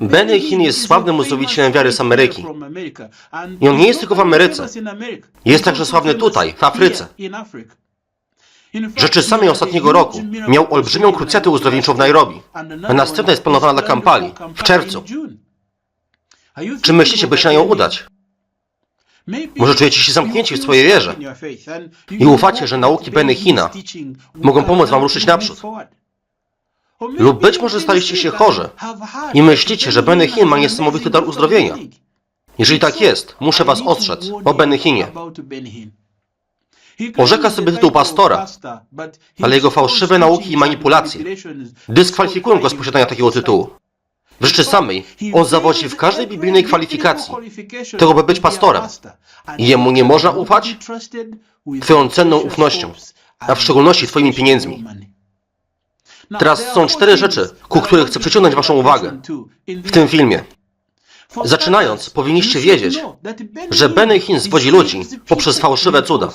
Benny Hinn jest sławnym uzdrowicielem wiary z Ameryki. I on nie jest tylko w Ameryce. Jest także sławny tutaj, w Afryce. Rzeczy samej ostatniego roku miał olbrzymią krucjatę uzdrowieńczą w Nairobi, a następna jest planowana dla Kampali w czerwcu. Czy myślicie, by się na nią udać? Może czujecie się zamknięci w swojej wierze i ufacie, że nauki Benny Hina mogą pomóc wam ruszyć naprzód. Lub być może staliście się chorzy i myślicie, że Benny Hinn ma niesamowity dar uzdrowienia. Jeżeli tak jest, muszę was ostrzec o Benny Hinnie. Orzeka sobie tytuł pastora, ale jego fałszywe nauki i manipulacje dyskwalifikują go z posiadania takiego tytułu. W rzeczy samej, on zawodzi w każdej biblijnej kwalifikacji tego, by być pastorem. Jemu nie można ufać twoją cenną ufnością, a w szczególności twoimi pieniędzmi. Teraz są cztery rzeczy, ku których chcę przyciągnąć waszą uwagę w tym filmie. Zaczynając, powinniście wiedzieć, że Benny Hinn zwodzi ludzi poprzez fałszywe cuda.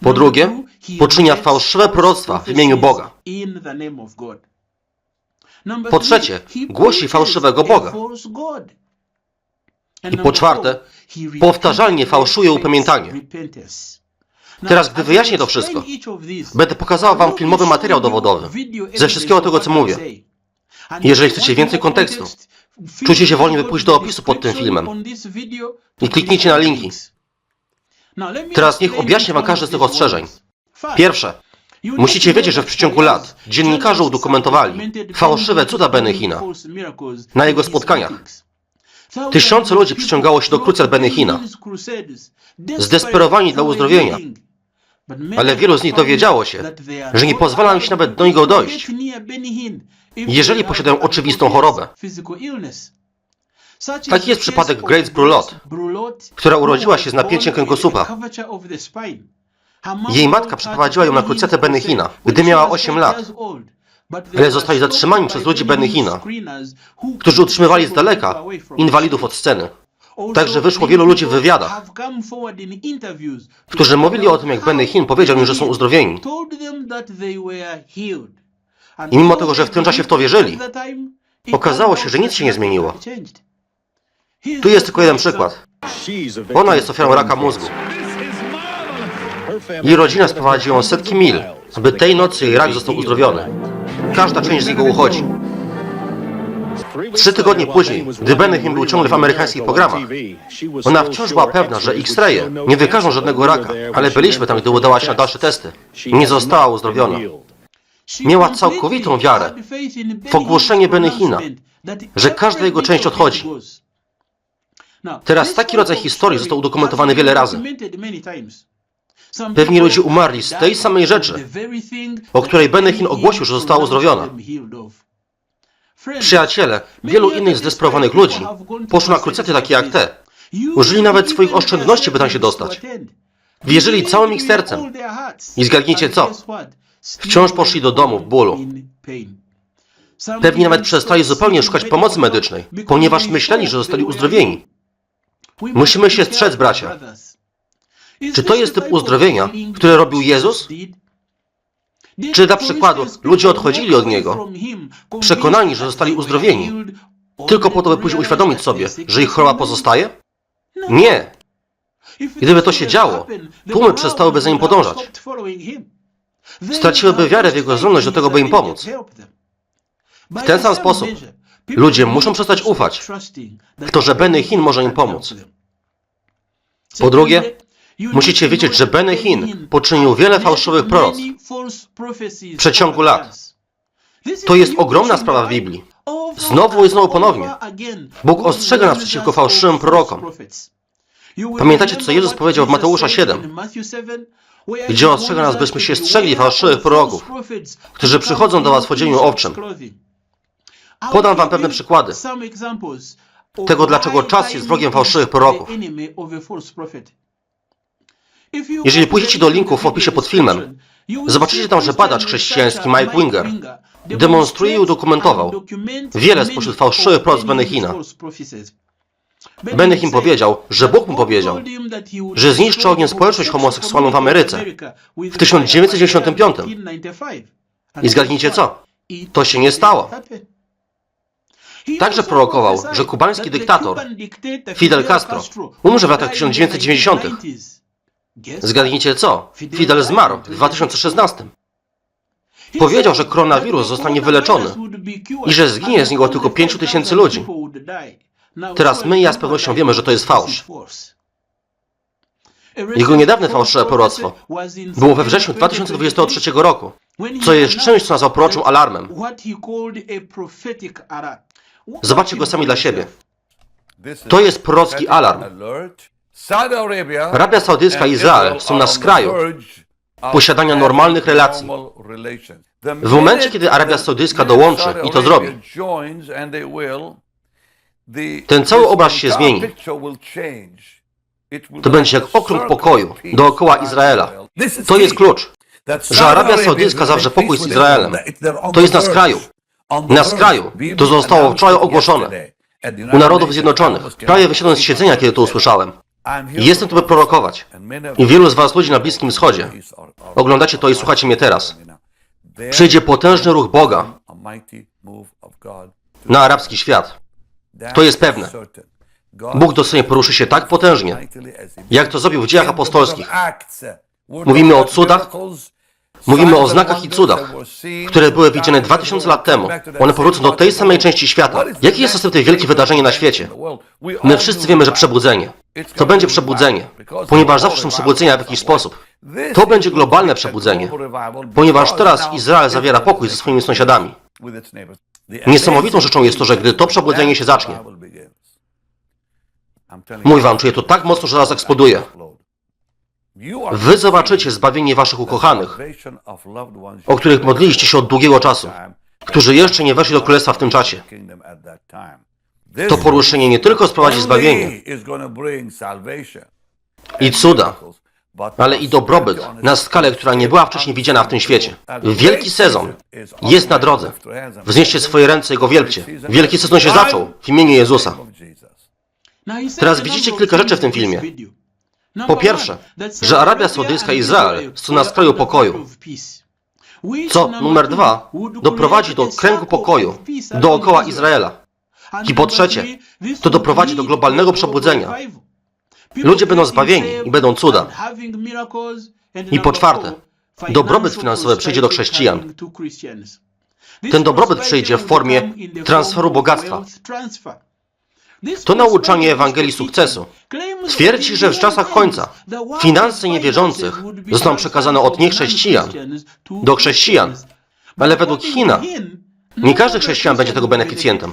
Po drugie, poczynia fałszywe proroctwa w imieniu Boga. Po trzecie, głosi fałszywego Boga. I po czwarte, powtarzalnie fałszuje upamiętanie. Teraz, gdy wyjaśnię to wszystko, będę pokazała wam filmowy materiał dowodowy ze wszystkiego tego, co mówię. Jeżeli chcecie więcej kontekstu, czujcie się wolni, by pójść do opisu pod tym filmem i kliknijcie na linki. Teraz niech objaśnię wam każde z tych ostrzeżeń. Pierwsze, musicie wiedzieć, że w przeciągu lat dziennikarze udokumentowali fałszywe cuda Benny Hina na jego spotkaniach. Tysiące ludzi przyciągało się do krucjat Benny Hina, zdesperowani dla uzdrowienia, ale wielu z nich dowiedziało się, że nie pozwala się nawet do niego dojść, jeżeli posiadają oczywistą chorobę. Taki jest przypadek Grace Brulot, która urodziła się z napięciem kręgosłupa. Jej matka przeprowadziła ją na krucjatę Benny Hina, gdy miała 8 lat, ale zostali zatrzymani przez ludzi Benny Hina, którzy utrzymywali z daleka inwalidów od sceny. Także wyszło wielu ludzi w wywiadach, którzy mówili o tym, jak Benny Hinn powiedział im, że są uzdrowieni. I mimo tego, że w tym czasie w to wierzyli, Okazało się, że nic się nie zmieniło. Tu jest tylko jeden przykład. Ona jest ofiarą raka mózgu. Jej rodzina sprowadziła ją setki mil, aby tej nocy jej rak został uzdrowiony. Każda część z niego uchodzi. Trzy tygodnie później, gdy Benny Hinn był ciągle w amerykańskich programach, Ona wciąż była pewna, że X-raye nie wykażą żadnego raka, ale byliśmy tam, gdy udała się na dalsze testy. Nie została uzdrowiona. Miała całkowitą wiarę w ogłoszenie Benny Hina, że każda jego część odchodzi. Teraz taki rodzaj historii został udokumentowany wiele razy. Pewni ludzie umarli z tej samej rzeczy, o której Benny Hinn ogłosił, że została uzdrowiona. Przyjaciele, wielu innych zdesperowanych ludzi poszło na krucjaty takie jak te. Użyli nawet swoich oszczędności, by tam się dostać. Wierzyli całym ich sercem. I zgadnijcie co? Wciąż poszli do domu w bólu. Pewni nawet przestali zupełnie szukać pomocy medycznej, ponieważ myśleli, że zostali uzdrowieni. Musimy się strzec, bracia. Czy to jest typ uzdrowienia, które robił Jezus? Czy dla przykładu ludzie odchodzili od Niego, przekonani, że zostali uzdrowieni, tylko po to, by później uświadomić sobie, że ich choroba pozostaje? Nie. Gdyby to się działo, tłumy przestałyby za nim podążać. Straciłyby wiarę w Jego zdolność do tego, by im pomóc. W ten sam sposób Ludzie muszą przestać ufać w to, że Benny Hinn może im pomóc. Po drugie, musicie wiedzieć, że Benny Hinn poczynił wiele fałszywych proroctw w przeciągu lat. To jest ogromna sprawa w Biblii. Znowu i znowu ponownie. Bóg ostrzega nas przeciwko fałszywym prorokom. Pamiętacie, co Jezus powiedział w Mateusza 7, gdzie ostrzega nas, byśmy się strzegli fałszywych proroków, którzy przychodzą do was w odzieniu owczym. Podam wam pewne przykłady tego, dlaczego czas jest wrogiem fałszywych proroków. Jeżeli pójdziecie do linków w opisie pod filmem, zobaczycie tam, że badacz chrześcijański Mike Winger demonstruje i udokumentował wiele spośród fałszywych proroc. Benny Hinn powiedział, że Bóg mu powiedział, że zniszczy ogniem społeczność homoseksualną w Ameryce w 1995. I zgadnijcie co? To się nie stało. Także prorokował, że kubański dyktator Fidel Castro umrze w latach 1990. Zgadnijcie co? Fidel zmarł w 2016. Powiedział, że koronawirus zostanie wyleczony i że zginie z niego tylko 5 tysięcy ludzi. Teraz my ja z pewnością wiemy, że to jest fałsz. Jego niedawne fałszywe proroctwo było we wrześniu 2023 roku, co jest czymś, co nazwał proroczym alarmem. Zobaczcie go sami dla siebie. To jest prorocki alarm. Arabia Saudyjska i Izrael są na skraju posiadania normalnych relacji. W momencie, kiedy Arabia Saudyjska dołączy i to zrobi, ten cały obraz się zmieni. To będzie jak okrąg pokoju dookoła Izraela. To jest klucz, że Arabia Saudyjska zawrze pokój z Izraelem. To jest na skraju. Na skraju. To zostało wczoraj ogłoszone. U Narodów Zjednoczonych. Prawie wysiadłem z siedzenia, kiedy to usłyszałem. Jestem tu, by prorokować. I wielu z Was ludzi na Bliskim Wschodzie oglądacie to i słuchacie mnie teraz. Przyjdzie potężny ruch Boga na arabski świat. To jest pewne. Bóg dosłownie poruszy się tak potężnie, jak to zrobił w dziejach apostolskich. Mówimy o cudach, Mówimy o znakach i cudach, które były widziane 2000 lat temu. One powrócą do tej samej części świata. Jakie jest następne wielkie wydarzenie na świecie? My wszyscy wiemy, że przebudzenie. To będzie przebudzenie, ponieważ zawsze są przebudzenia w jakiś sposób. To będzie globalne przebudzenie, ponieważ teraz Izrael zawiera pokój ze swoimi sąsiadami. Niesamowitą rzeczą jest to, że gdy to przebudzenie się zacznie, mój wam, czuję to tak mocno, że zaraz eksploduje. Wy zobaczycie zbawienie waszych ukochanych, o których modliliście się od długiego czasu, którzy jeszcze nie weszli do królestwa w tym czasie. To poruszenie nie tylko sprowadzi zbawienie i cuda, ale i dobrobyt na skalę, która nie była wcześniej widziana w tym świecie. Wielki sezon jest na drodze. Wznieście swoje ręce i go wielbcie. Wielki sezon się zaczął w imieniu Jezusa. Teraz widzicie kilka rzeczy w tym filmie. Po pierwsze, że Arabia Saudyjska i Izrael są na skraju pokoju. Co, numer dwa, doprowadzi do kręgu pokoju dookoła Izraela. I po trzecie, to doprowadzi do globalnego przebudzenia. Ludzie będą zbawieni i będą cuda. I po czwarte, dobrobyt finansowy przyjdzie do chrześcijan. Ten dobrobyt przyjdzie w formie transferu bogactwa. To nauczanie Ewangelii sukcesu twierdzi, że w czasach końca finanse niewierzących zostaną przekazane od niechrześcijan do chrześcijan. Ale według China nie każdy chrześcijan będzie tego beneficjentem.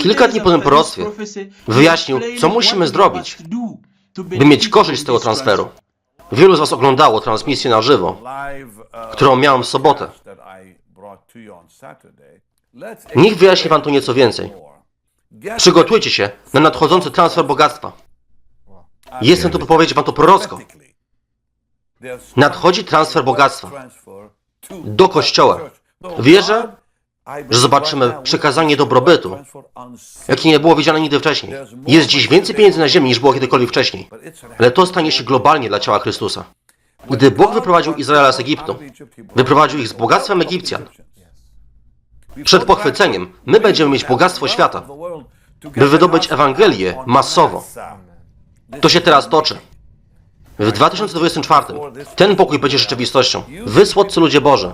Kilka dni po tym proroctwie wyjaśnił, co musimy zrobić, By mieć korzyść z tego transferu. Wielu z Was oglądało transmisję na żywo, którą miałem w sobotę. Niech wyjaśni Wam tu nieco więcej. Przygotujcie się na nadchodzący transfer bogactwa. Jestem tu, by powiedzieć Wam to prorocko. Nadchodzi transfer bogactwa do Kościoła. Wierzę, że zobaczymy przekazanie dobrobytu, jakie nie było widziane nigdy wcześniej. Jest dziś więcej pieniędzy na ziemi niż było kiedykolwiek wcześniej. Ale to stanie się globalnie dla ciała Chrystusa. Gdy Bóg wyprowadził Izraela z Egiptu, wyprowadził ich z bogactwem Egipcjan. Przed pochwyceniem my będziemy mieć bogactwo świata, by wydobyć Ewangelię masowo. To się teraz toczy. W 2024 ten pokój będzie rzeczywistością. Wy, słodcy ludzie Boże,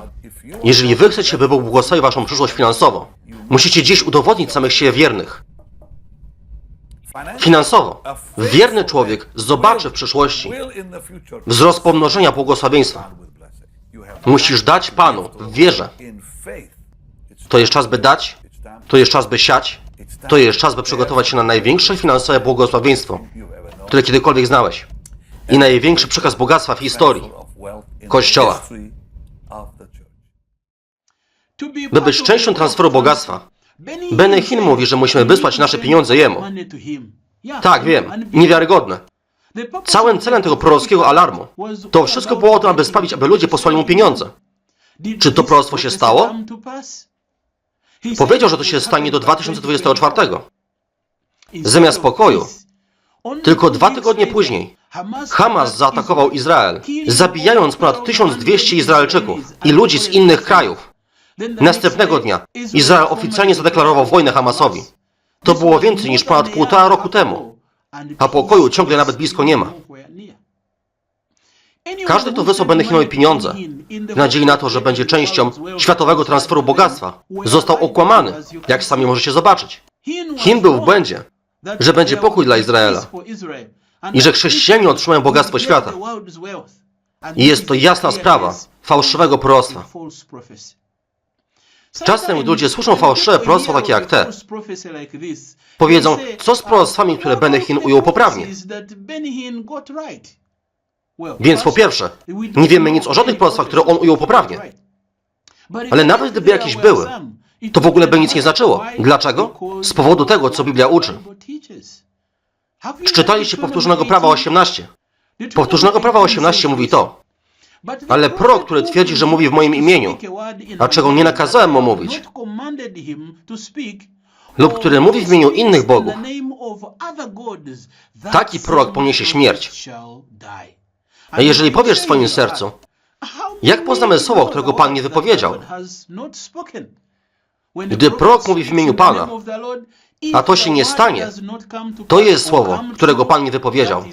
jeżeli wy chcecie, by Bóg błogosławił waszą przyszłość finansowo, musicie dziś udowodnić samych siebie wiernych. Finansowo. Wierny człowiek zobaczy w przyszłości wzrost pomnożenia błogosławieństwa. Musisz dać Panu w wierze. To jest czas, by dać, to jest czas, by siać, to jest czas, by przygotować się na największe finansowe błogosławieństwo, które kiedykolwiek znałeś. I największy przekaz bogactwa w historii Kościoła. By być częścią transferu bogactwa, Benny Hinn mówi, że musimy wysłać nasze pieniądze Jemu. Tak, wiem, niewiarygodne. Całym celem tego prorockiego alarmu to wszystko było o tym, aby sprawić, aby ludzie posłali mu pieniądze. Czy to proroctwo się stało? Powiedział, że to się stanie do 2024. Zamiast pokoju, tylko dwa tygodnie później Hamas zaatakował Izrael, zabijając ponad 1200 Izraelczyków i ludzi z innych krajów. Następnego dnia Izrael oficjalnie zadeklarował wojnę Hamasowi. To było więcej niż ponad półtora roku temu, a pokoju ciągle nawet blisko nie ma. Każdy, kto wysłał Benechinowi pieniądze, w nadziei na to, że będzie częścią światowego transferu bogactwa, został okłamany, jak sami możecie zobaczyć. Chin był w błędzie, że będzie pokój dla Izraela i że chrześcijanie otrzymają bogactwo świata. I jest to jasna sprawa fałszywego proroctwa. Czasem ludzie słyszą fałszywe proroctwa takie jak te. Powiedzą, co z proroctwami, które Benechin ujął poprawnie? Więc po pierwsze, nie wiemy nic o żadnych proroctwach, które on ujął poprawnie. Ale nawet gdyby jakieś były, To w ogóle by nic nie znaczyło. Dlaczego? Z powodu tego, co Biblia uczy. Czy czytaliście powtórzonego prawa 18? Powtórzonego prawa 18 mówi to. Ale prorok, który twierdzi, że mówi w moim imieniu, a czego nie nakazałem mu mówić, lub który mówi w imieniu innych bogów, taki prorok poniesie śmierć. A jeżeli powiesz w swoim sercu, Jak poznamy słowo, którego Pan nie wypowiedział? Gdy prorok mówi w imieniu Pana, a to się nie stanie, to jest słowo, którego Pan nie wypowiedział.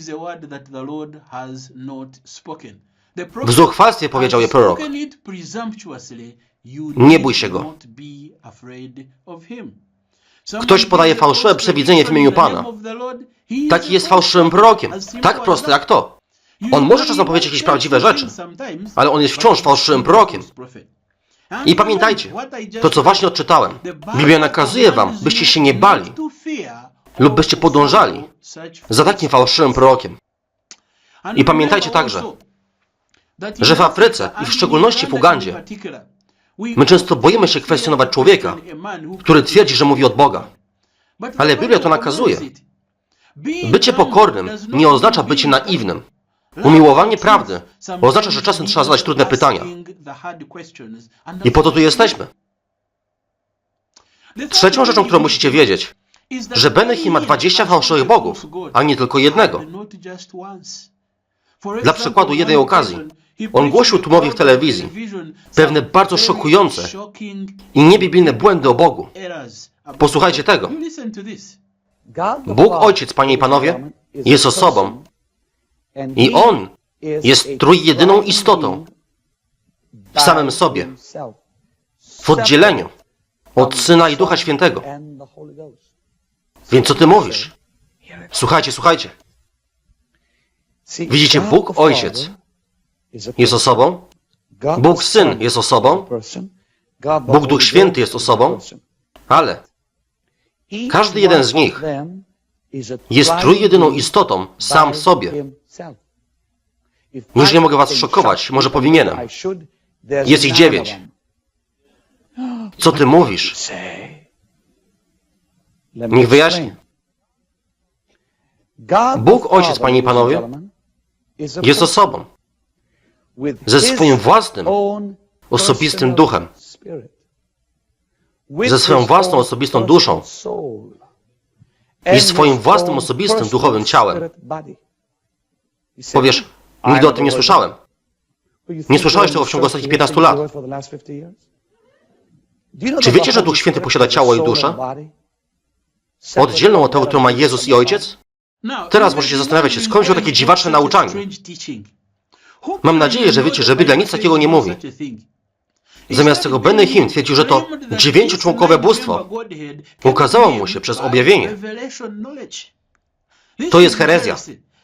W zuchwalstwie powiedział je prorok. Nie bój się go. Ktoś podaje fałszywe przewidzenie w imieniu Pana. Taki jest fałszywym prorokiem. Tak proste jak to. On może czasem powiedzieć jakieś prawdziwe rzeczy, Ale on jest wciąż fałszywym prorokiem. I pamiętajcie, to co właśnie odczytałem, Biblia nakazuje wam, byście się nie bali lub byście podążali za takim fałszywym prorokiem. I pamiętajcie także, Że w Afryce i w szczególności w Ugandzie my często boimy się kwestionować człowieka, który twierdzi, że mówi od Boga. ale Biblia to nakazuje. Bycie pokornym nie oznacza bycie naiwnym. Umiłowanie prawdy oznacza, że czasem trzeba zadać trudne pytania. I po to tu jesteśmy. Trzecią rzeczą, którą musicie wiedzieć, Że Benechin ma 20 fałszywych bogów, a nie tylko jednego. Dla przykładu jednej okazji, on głosił tłumowi w telewizji Pewne bardzo szokujące i niebiblijne błędy o Bogu. Posłuchajcie tego. Bóg Ojciec, Panie i Panowie, jest osobą i On jest trójjedyną istotą w samym sobie, w oddzieleniu od Syna i Ducha Świętego. Więc co Ty mówisz? Słuchajcie, słuchajcie. Widzicie, Bóg Ojciec Jest osobą, Bóg Syn jest osobą, Bóg Duch Święty jest osobą, ale każdy jeden z nich jest trójjedyną istotą sam w sobie. Już nie mogę was szokować, może powinienem. Jest ich dziewięć. Co Ty mówisz? Niech wyjaśnię. Bóg Ojciec, Panie i Panowie, Jest osobą ze swoim własnym, osobistym duchem, ze swoją własną osobistą duszą i swoim własnym osobistym duchowym ciałem. Powiesz, nigdy o tym nie słyszałem. Nie słyszałeś tego w ciągu ostatnich 15 lat? Czy wiecie, że Duch Święty posiada ciało i duszę? Oddzielną od tego, którą ma Jezus i Ojciec? Teraz możecie zastanawiać się, skąd wziął takie dziwaczne nauczanie. Mam nadzieję, że wiecie, że Biblia nic takiego nie mówi. Zamiast tego Benny Hinn twierdził, że to dziewięcioczłonkowe bóstwo ukazało mu się przez objawienie. To jest herezja.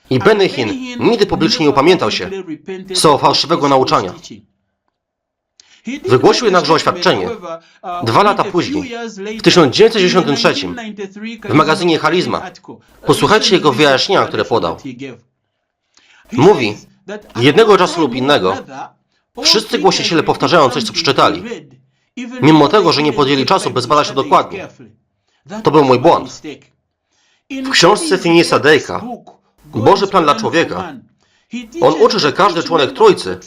I Benny Hinn nigdy publicznie nie upamiętał się z tego fałszywego nauczania. Wygłosił jednakże oświadczenie dwa lata później, w 1993, w magazynie Charizma. Posłuchajcie jego wyjaśnienia, które podał. Mówi, jednego czasu lub innego, wszyscy głosiciele powtarzają coś, co przeczytali, mimo tego, że nie podjęli czasu, by zbadać to dokładnie. To był mój błąd. W książce Finisa Dake'a Boży plan dla człowieka On uczy, że każdy członek Trójcy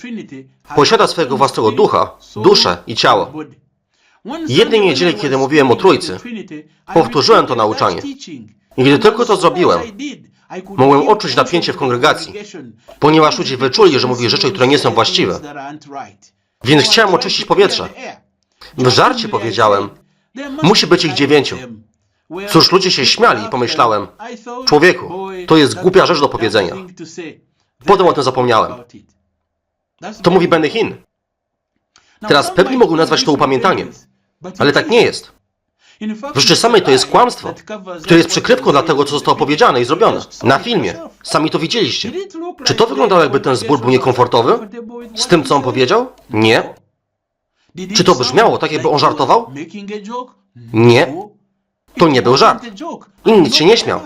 posiada swojego własnego ducha, duszę i ciało. Jednej niedzieli, kiedy mówiłem o Trójcy, powtórzyłem to nauczanie. I gdy tylko to zrobiłem, mogłem odczuć napięcie w kongregacji, ponieważ ludzie wyczuli, że mówię rzeczy, które nie są właściwe. Więc chciałem oczyścić powietrze. W żarcie powiedziałem, musi być ich dziewięciu. Cóż, ludzie się śmiali i pomyślałem, człowieku, to jest głupia rzecz do powiedzenia. Potem o tym zapomniałem. To mówi Benny Hinn. Teraz pewni mogą nazwać to upamiętaniem, ale tak nie jest. W rzeczy samej to jest kłamstwo, które jest przykrywką dla tego, co zostało powiedziane i zrobione. Na filmie. Sami to widzieliście. Czy to wyglądało, jakby ten zbór był niekomfortowy? Z tym, co on powiedział? Nie. Czy to brzmiało tak, jakby on żartował? Nie. To nie był żart. I nikt się nie śmiał.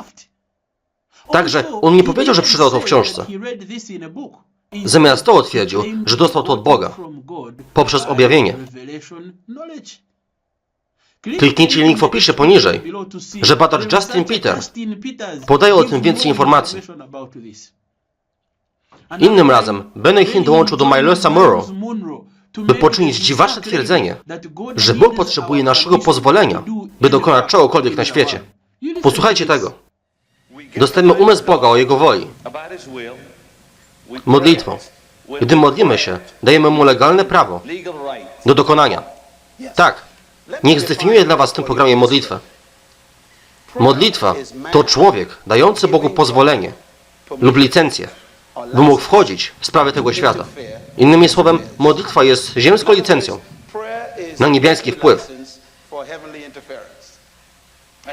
Także on nie powiedział, że przeczytał to w książce. Zamiast to twierdził, że dostał to od Boga poprzez objawienie. Kliknijcie link w opisie poniżej, że badacz Justin Peter podaje o tym więcej informacji. Innym razem Benny Hinn dołączył do Milosa Monroe, by poczynić dziwaczne twierdzenie, że Bóg potrzebuje naszego pozwolenia, by dokonać czegokolwiek na świecie. Posłuchajcie tego. Dostajemy umysł Boga o Jego woli. Modlitwą. Gdy modlimy się, dajemy Mu legalne prawo do dokonania. Tak. Niech zdefiniuję dla Was w tym programie modlitwę. Modlitwa to człowiek dający Bogu pozwolenie lub licencję, by mógł wchodzić w sprawy tego świata. Innymi słowem, modlitwa jest ziemską licencją na niebiański wpływ.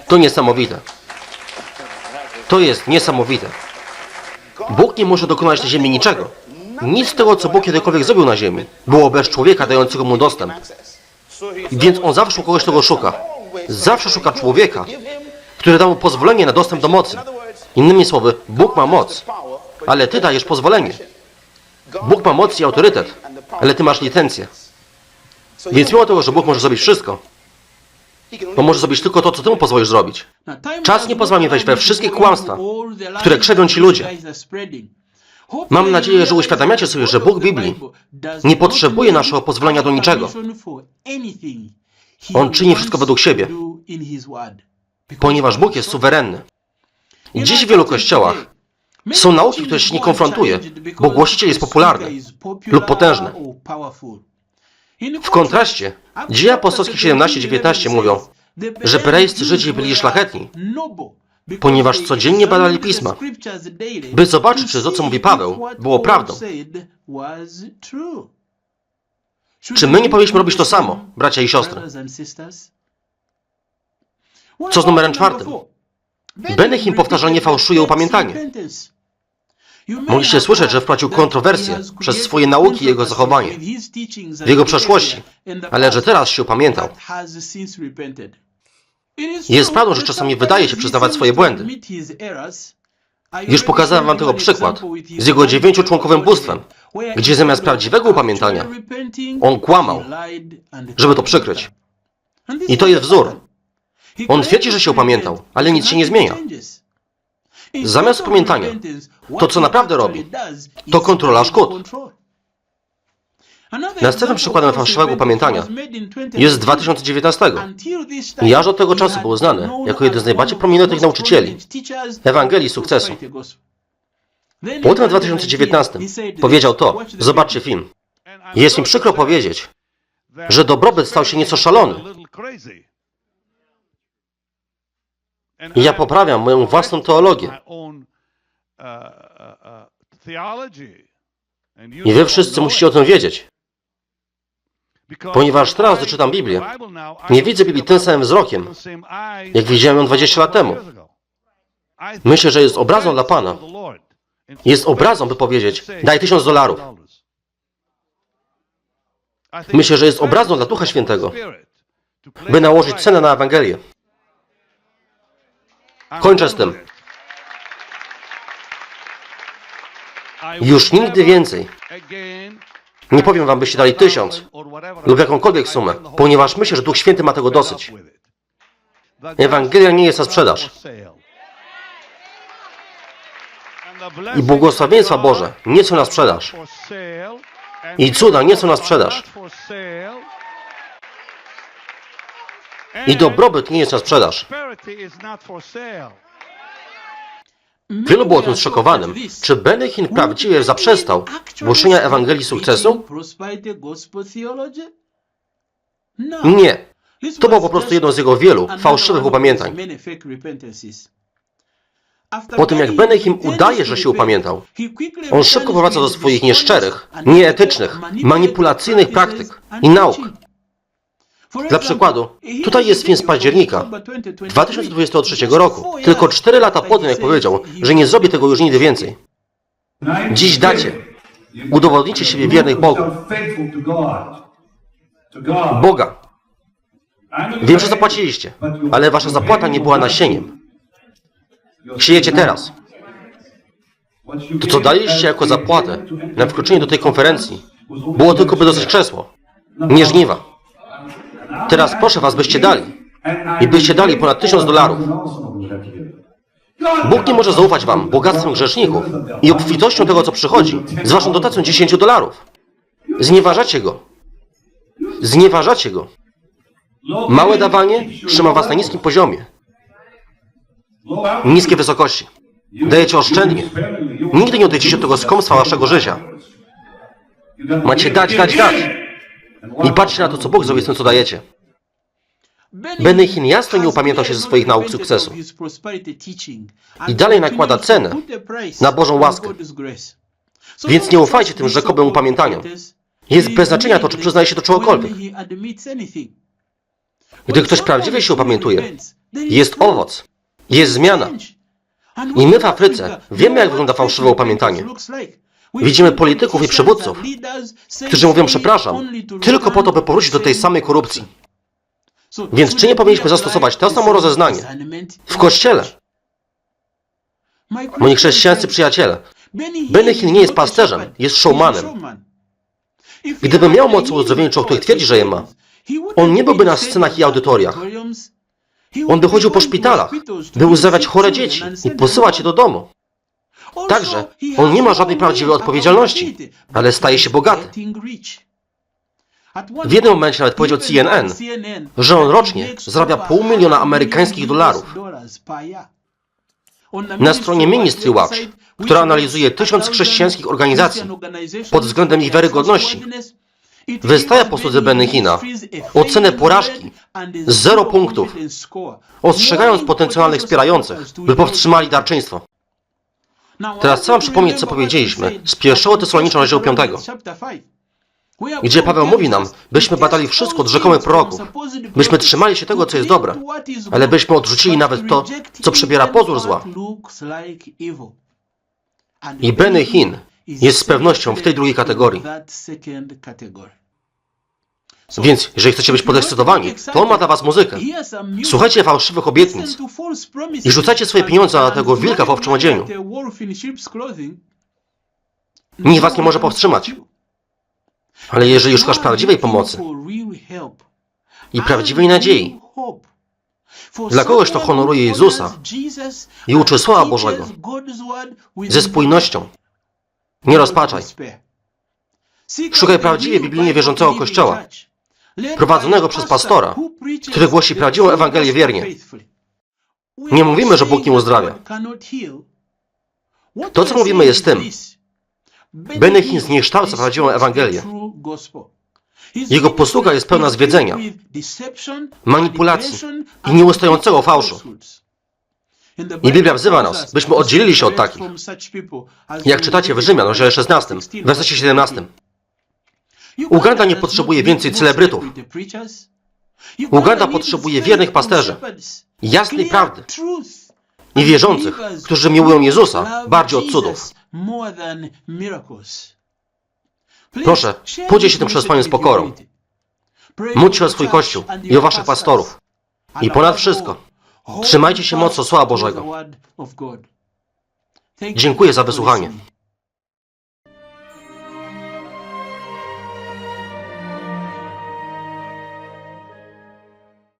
To niesamowite. To jest niesamowite. Bóg nie może dokonać na ziemi niczego. Nic z tego, co Bóg kiedykolwiek zrobił na ziemi, było bez człowieka dającego mu dostęp. Więc on zawsze kogoś tego szuka. Zawsze szuka człowieka, który da mu pozwolenie na dostęp do mocy. Innymi słowy, Bóg ma moc, ale ty dajesz pozwolenie. Bóg ma moc i autorytet, ale ty masz licencję. Więc mimo tego, że Bóg może zrobić wszystko, to może zrobić tylko to, co ty mu pozwolisz zrobić. Czas nie pozwala mi wejść we wszystkie kłamstwa, które krzewią ci ludzie. Mam nadzieję, że uświadamiacie sobie, że Bóg Biblii nie potrzebuje naszego pozwolenia do niczego. On czyni wszystko według siebie, ponieważ Bóg jest suwerenny. Dziś w wielu kościołach są nauki, które się nie konfrontuje, bo głosiciel jest popularny lub potężny. W kontraście, dzieje apostolskie 17-19 mówią, że bereńscy Żydzi byli szlachetni, ponieważ codziennie badali pisma, by zobaczyć, czy to, co mówi Paweł, było prawdą. Czy my nie powinniśmy robić to samo, bracia i siostry? Co z numerem czwartym? Benny Hinn powtarzalnie fałszuje upamiętanie. Mogliście słyszeć, że wpłacił kontrowersję przez swoje nauki i jego zachowanie w jego przeszłości, ale że teraz się upamiętał. Jest prawdą, że czasami wydaje się przyznawać swoje błędy. Już pokazałem wam tego przykład z jego dziewięcioczłonkowym bóstwem, gdzie zamiast prawdziwego upamiętania on kłamał, żeby to przykryć. I to jest wzór. On twierdzi, że się upamiętał, ale nic się nie zmienia. Zamiast upamiętania, to co naprawdę robi, to kontrola szkód. Następnym przykładem fałszywego upamiętania jest z 2019. Jaż od tego czasu był znany jako jeden z najbardziej prominentnych nauczycieli Ewangelii Sukcesu. Potem w 2019 powiedział to, zobaczcie film. Jest mi przykro powiedzieć, że dobrobyt stał się nieco szalony. I ja poprawiam moją własną teologię. I wy wszyscy musicie o tym wiedzieć. Ponieważ teraz, gdy czytam Biblię, Nie widzę Biblii tym samym wzrokiem, jak widziałem ją 20 lat temu. Myślę, że jest obrazą dla Pana. Jest obrazą, by powiedzieć, daj tysiąc dolarów. Myślę, że jest obrazą dla Ducha Świętego, by nałożyć cenę na Ewangelię. Kończę z tym. Już nigdy więcej nie powiem wam, byście dali tysiąc lub jakąkolwiek sumę, ponieważ myślę, że Duch Święty ma tego dosyć. Ewangelia nie jest na sprzedaż. I błogosławieństwa Boże nie są na sprzedaż. I cuda nie są na sprzedaż. I dobrobyt nie jest na sprzedaż. Wielu było tym zszokowanym. Czy Benny Hinn prawdziwie zaprzestał głoszenia Ewangelii sukcesu? Nie. To było po prostu jedno z jego wielu fałszywych upamiętań. Po tym jak Benehim udaje, że się upamiętał, on szybko powraca do swoich nieszczerych, nieetycznych, manipulacyjnych praktyk i nauk. Dla przykładu, tutaj jest film z października 2023 roku, tylko 4 lata po tym, jak powiedział, że nie zrobię tego już nigdy więcej. Dziś dacie. Udowodnicie siebie wiernych Bogu. Boga. Wiem, że zapłaciliście, ale wasza zapłata nie była nasieniem. Siejecie teraz. To, co daliście jako zapłatę na wkroczenie do tej konferencji, było tylko by dostać krzesło, nie żniwa. Teraz proszę was, byście dali. I byście dali ponad tysiąc dolarów. Bóg nie może zaufać wam bogactwem grzeszników i obfitością tego, co przychodzi, z waszą dotacją 10 dolarów. Znieważacie go. Znieważacie go. Małe dawanie trzyma was na niskim poziomie, niskie wysokości. Dajecie oszczędnie. Nigdy nie odejdziecie od tego skąpstwa waszego życia. Macie dać, dać, dać. I patrzcie na to, co Bóg zrobi z tym, co dajecie. Benechin jasno nie upamiętał się ze swoich nauk sukcesu I dalej nakłada cenę na Bożą łaskę. Więc nie ufajcie tym rzekomym upamiętaniom. Jest bez znaczenia to, czy przyznaje się do czegokolwiek. Gdy ktoś prawdziwie się upamiętuje, Jest owoc, jest zmiana. I my w Afryce wiemy, jak wygląda fałszywe upamiętanie. Widzimy polityków i przywódców, którzy mówią przepraszam, tylko po to, by powrócić do tej samej korupcji. Więc czy nie powinniśmy zastosować to samo rozeznanie W kościele, moi chrześcijańscy przyjaciele, Benechin nie jest pasterzem, jest showmanem. gdyby miał moc uzdrowieńczą, której twierdzi, że je ma, on nie byłby na scenach i audytoriach. On by chodził po szpitalach, by uzdrawiać chore dzieci i posyłać je do domu. Także on nie ma żadnej prawdziwej odpowiedzialności, ale staje się bogaty. W jednym momencie nawet powiedział CNN, że on rocznie zarabia pół miliona amerykańskich dolarów. Na stronie Ministry Watch, która analizuje tysiąc chrześcijańskich organizacji pod względem ich wiarygodności, Wystawia posłudze Benechina ocenę porażki z zero punktów, ostrzegając potencjalnych wspierających, by powstrzymali darczyństwo. Teraz chcę wam przypomnieć, co powiedzieliśmy. z pierwszego Tesalonicza rozdziału 5, Gdzie Paweł mówi nam, byśmy badali wszystko od rzekomych proroków, byśmy trzymali się tego, co jest dobre, ale byśmy odrzucili nawet to, co przybiera pozór zła. I Benny Hinn jest z pewnością w tej drugiej kategorii. Więc jeżeli chcecie być podekscytowani, to on ma dla was muzykę. Słuchajcie fałszywych obietnic i rzucajcie swoje pieniądze na tego wilka w owczym odzieniu. Nikt was nie może powstrzymać. Ale jeżeli szukasz prawdziwej pomocy i prawdziwej nadziei dla kogoś, kto honoruje Jezusa i uczy Słowa Bożego ze spójnością, nie rozpaczaj. Szukaj prawdziwie biblijnie wierzącego kościoła, prowadzonego przez pastora, który głosi prawdziwą Ewangelię wiernie. Nie mówimy, że Bóg nie uzdrawia. To, co mówimy, jest tym. Benechin zniekształca prawdziwą Ewangelię. Jego posługa jest pełna zwiedzenia, manipulacji i nieustającego fałszu. I Biblia wzywa nas, byśmy oddzielili się od takich. Jak czytacie w Rzymian, rozdziale 16, w wersecie 17. Uganda nie potrzebuje więcej celebrytów. Uganda potrzebuje wiernych pasterzy, Jasnej prawdy i wierzących, którzy miłują Jezusa bardziej od cudów. Proszę, podziel się tym przesłaniem z pokorą. Módl się o swój Kościół i o waszych pastorów. I ponad wszystko, trzymajcie się mocno Słowa Bożego. Dziękuję za wysłuchanie.